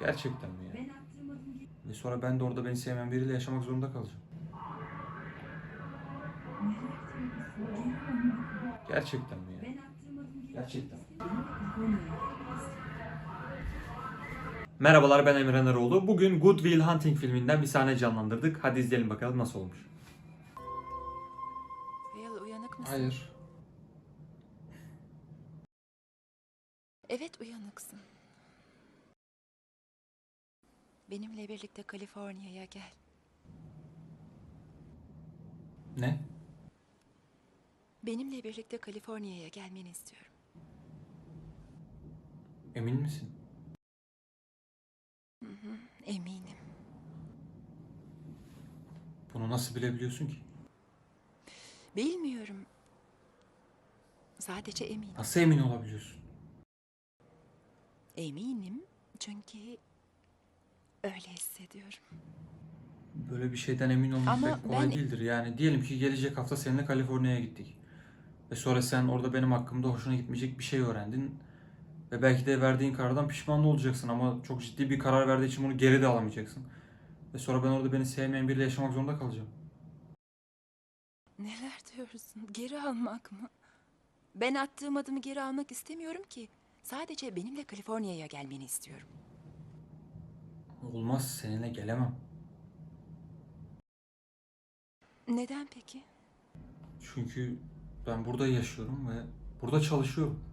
Gerçekten mi ya? Ve sonra ben de orada beni sevmeyen biriyle yaşamak zorunda kalacağım. Gerçekten mi ya? Gerçekten. Merhabalar ben Emre Eroğlu. Bugün Good Will Hunting filminden bir sahne canlandırdık. Hadi izleyelim bakalım nasıl olmuş. Will uyanık mısın? Hayır. Evet uyanıksın. Benimle birlikte Kaliforniya'ya gel. Ne? Benimle birlikte Kaliforniya'ya gelmeni istiyorum. Emin misin? Eminim. Bunu nasıl bilebiliyorsun ki? Bilmiyorum. Sadece eminim. Nasıl emin olabiliyorsun? Eminim çünkü öyle hissediyorum. Böyle bir şeyden emin olmak Ama pek kolay ben- değildir. Yani diyelim ki gelecek hafta seninle Kaliforniya'ya gittik. Ve sonra sen orada benim hakkımda hoşuna gitmeyecek bir şey öğrendin. Ve belki de verdiğin karardan pişman da olacaksın ama çok ciddi bir karar verdiği için bunu geri de alamayacaksın. Ve sonra ben orada beni sevmeyen biriyle yaşamak zorunda kalacağım. Neler diyorsun? Geri almak mı? Ben attığım adımı geri almak istemiyorum ki. Sadece benimle Kaliforniya'ya gelmeni istiyorum. Olmaz seninle gelemem. Neden peki? Çünkü ben burada yaşıyorum ve burada çalışıyorum.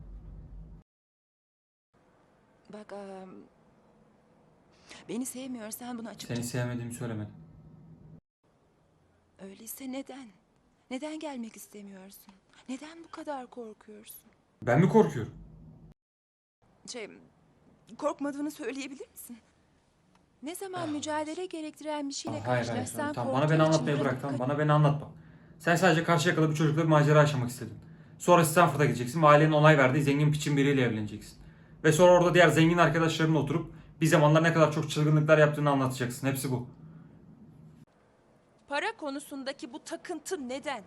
Bak, eee, beni sevmiyorsan bunu açıkça... Seni sevmediğimi söylemedim. Öyleyse neden? Neden gelmek istemiyorsun? Neden bu kadar korkuyorsun? Ben mi korkuyorum? Şey, korkmadığını söyleyebilir misin? Ne zaman Ah. mücadele gerektiren bir şeyle Aa, hayır hayır. karşılaşsan Tamam, bana korktuğun beni için anlatmayı bırak tamam. Bana beni anlatma. Sen sadece karşı yakalı bir çocukla bir macera yaşamak istedin. Sonra Stanford'a gideceksin ve ailenin onay verdiği zengin piçin biriyle evleneceksin. Ve sonra orada diğer zengin arkadaşlarınla oturup bir zamanlar ne kadar çok çılgınlıklar yaptığını anlatacaksın. Hepsi bu. Para konusundaki bu takıntı neden?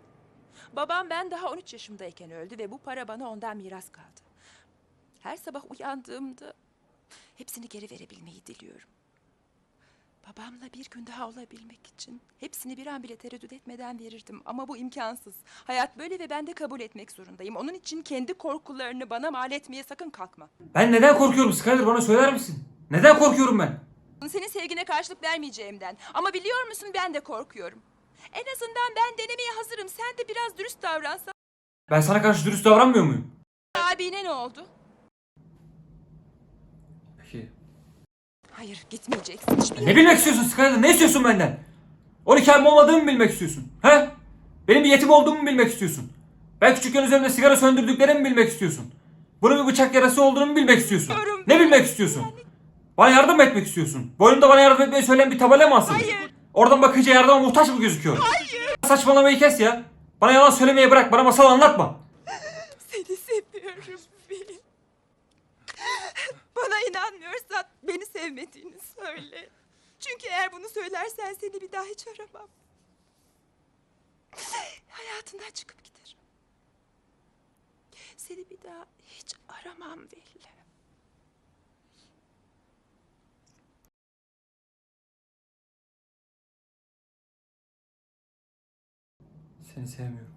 Babam ben daha 13 yaşımdayken öldü ve bu para bana ondan miras kaldı. Her sabah uyandığımda hepsini geri verebilmeyi diliyorum. Babamla bir gün daha olabilmek için hepsini bir an bile tereddüt etmeden verirdim ama bu imkansız. Hayat böyle ve ben de kabul etmek zorundayım. Onun için kendi korkularını bana mal etmeye sakın kalkma. Ben neden korkuyorum Skyler bana söyler misin? Neden korkuyorum ben? Senin sevgine karşılık vermeyeceğimden. Ama biliyor musun ben de korkuyorum. En azından ben denemeye hazırım. Sen de biraz dürüst davransan. Ben sana karşı dürüst davranmıyor muyum? Abine ne oldu? Peki. Hayır gitmeyeceksin. Hiçbir yere- Ne bilmek istiyorsun Skyler? Ne istiyorsun benden? 12 ayım olmadığımı mı bilmek istiyorsun? He? Benim bir yetim olduğumu mu bilmek istiyorsun? Ben küçükken üzerimde sigara söndürdüklerimi mi bilmek istiyorsun? Bunun bir bıçak yarası olduğunu mu bilmek istiyorsun? Biliyorum Ne bilmek istiyorsun? Bana yardım mı etmek istiyorsun? Boynumda bana yardım etmeyi söyleyen bir tabela mı asılı? Hayır. Oradan bakınca yardıma muhtaç mı gözüküyor? Hayır. Saçmalamayı kes ya. Bana yalan söylemeyi bırak. Bana masal anlatma. Seni seviyorum Bill. Bana inanmıyorsan sevmediğini söyle. Çünkü eğer bunu söylersen seni bir daha hiç aramam. Hayatından çıkıp giderim. Seni bir daha hiç aramam Bill. Seni sevmiyorum.